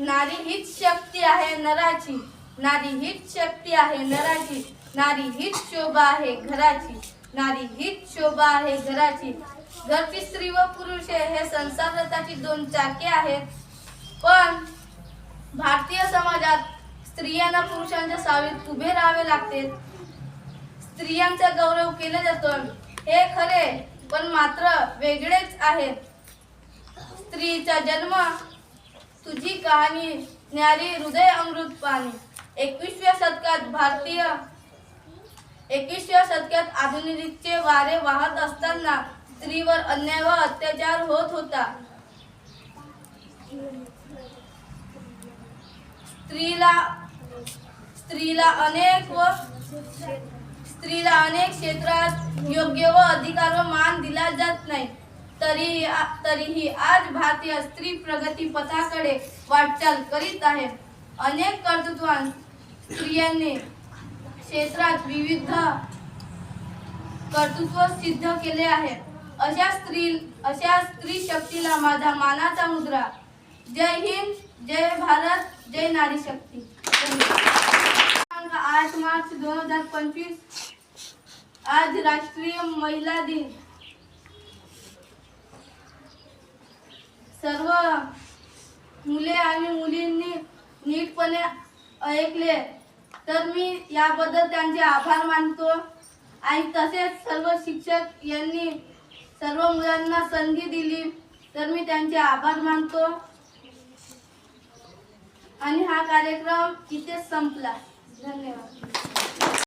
नारी हीच शक्ती आहे नराची. नारी हीच शक्ती आहे नराची. नारी हीच शोभा आहे घराची. नारी हीच शोभा आहे घराची. घरची स्त्री व पुरुष हे संसार रथाची दोन चाके आहेत. पण भारतीय समाजात स्त्रियांना पुरुषांच्या सावीत उभे राहावे लागते. स्त्रियांचा गौरव केला जातो. हे खरे पण मात्र वेगळेच आहेत. स्त्रीचा जन्म तुझी कहाणी ज्ञारी हृदय अमृत पाणी. एकविसव्या शतकात भारतीय एकविसव्या शतकात आधुनिकचे वारे वाहत असताना स्त्रीवर अन्याय व अत्याचार होत होता. स्त्रीला स्त्रीला अनेक व स्त्रीला अनेक क्षेत्रात योग्य व अधिकार व मान दिला जात नाही. तरी तरीही आज भारतीय स्त्री प्रगती पथाकडे वाटचाल करीत आहे. अनेक कर्तृत्वान स्त्रियांनी क्षेत्रात विविध कर्तृत्व सिद्ध केले आहे. अशा स्त्री अशा स्त्री शक्तीला माझा मानाचा मुद्रा. जय हिंद जय भारत जय नारी शक्ती. आठ मार्च दोन हजार पंचवीस आज राष्ट्रीय महिला दिन. सर्व मुले आणि मुलींनी नीटपणे ऐकले. तर मी याबद्दल त्यांचे आभार मानतो. आणि तसेच सर्व शिक्षक यांनी सर्व मुलांना संधी दिली तर मी त्यांचे आभार मानतो. आणि हा कार्यक्रम इथेच संपला. धन्यवाद.